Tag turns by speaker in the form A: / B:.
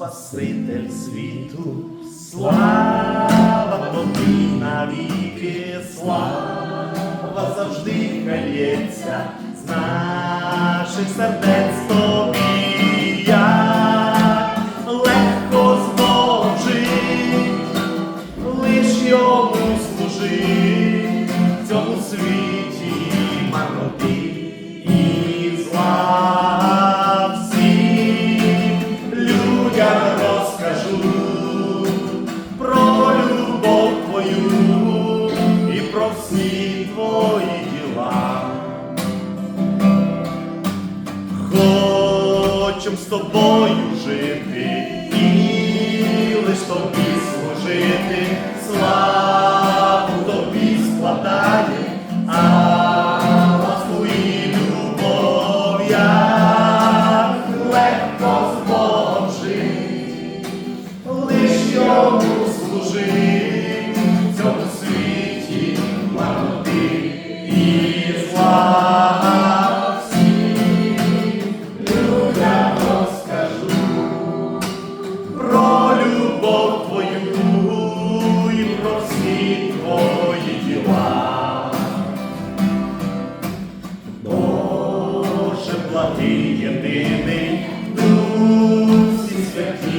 A: Спаситель світу, слава тобі навіки, слава завжди хай з наших сердець тобі, як легко зможить лиш йому служи в цьому світі всі твої діла. Хочем з тобою жити і лиш тобі служити, славу тобі складає, а ласку і любов легко з Богом жить, цьому світу. любов твою і про всі твої діла. Боже, плати єдиний, Дух всі святі.